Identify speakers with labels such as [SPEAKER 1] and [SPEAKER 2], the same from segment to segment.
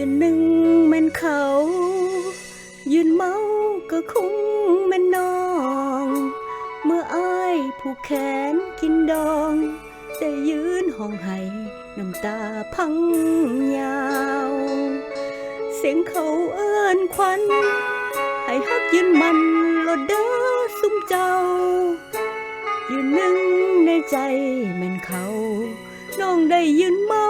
[SPEAKER 1] ยืนหนึ่งมันเขา ยืนเมาก็คุ้งมันนอง เมื่ออ้ายผูกแขนกินดองแต่ยืนห้องให้น้ำตาพังยาว เสียงเขาเอิ้นควัน ให้ฮักยืนมันลดเด้อซุ้มเจ้า ยืนหนึ่งในใจมันเขา น้องได้ยืนเมา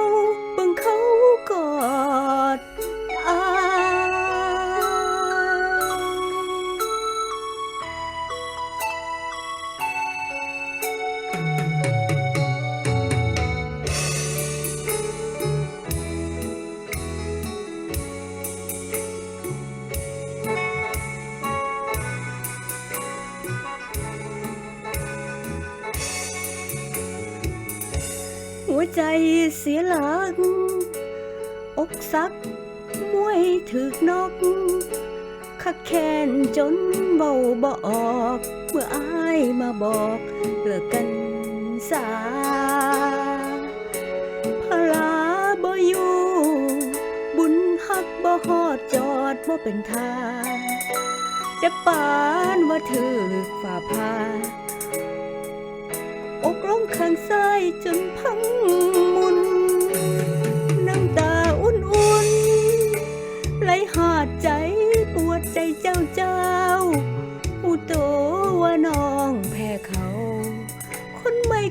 [SPEAKER 1] วใจเสียหลักอกสักมวยถึกนกคักแค้นจนเบาบออก เมื่ออายมาบอกเลิกกันสาพลาบ่อยู่บุญฮักบ่ฮอดจอดบ่เป็นทางจะปานว่า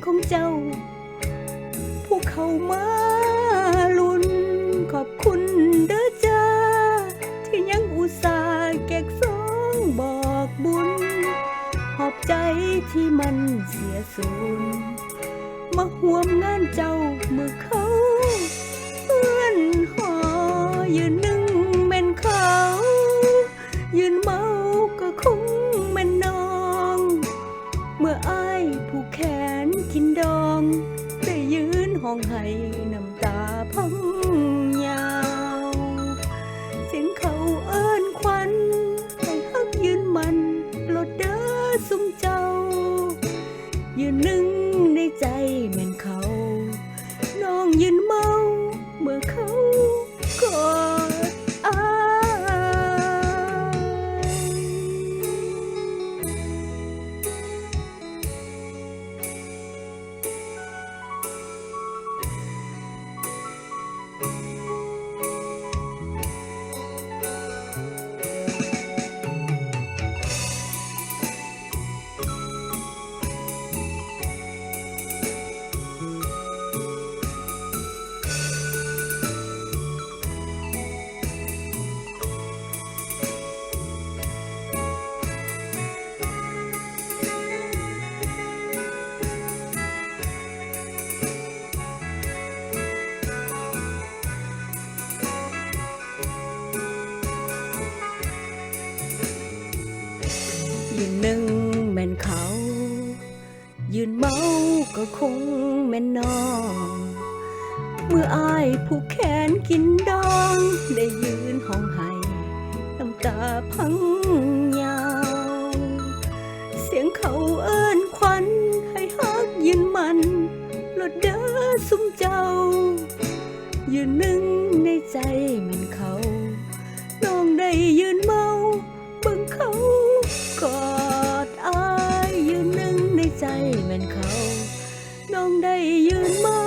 [SPEAKER 1] ของเจ้า ผู้เขามาลุนขอบคุณเด้อจ้า ที่ยังอุตส่าห์แกกสองบอกบุญ ขอบใจที่มันเสียสูญมาห่วมงานเจ้าเมื่อเขาเพื่อนหอยืนนึ่ง ห้องให้น้ำตาพังยาว เสียงเขาเอิ้นควัน ยืนหนึ่งแม่นเขา ยืนเมาก็คงแม่นน้อง เมื่ออายผูกแขนกินดอง ได้ยืนห้องไห้น้ำตาพังยาว เสียงเขาเอิ้นควันให้ฮักยืนมันลดเด้อสุ่มเจ้า ยืนหนึ่งในใจแมันเขา น้องได้ยืนเมา ใจแม่นเขา น้องได้ยืนเมา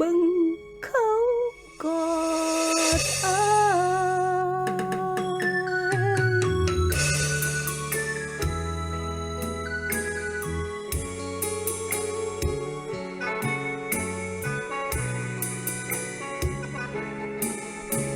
[SPEAKER 1] บิ่งเขากอดอา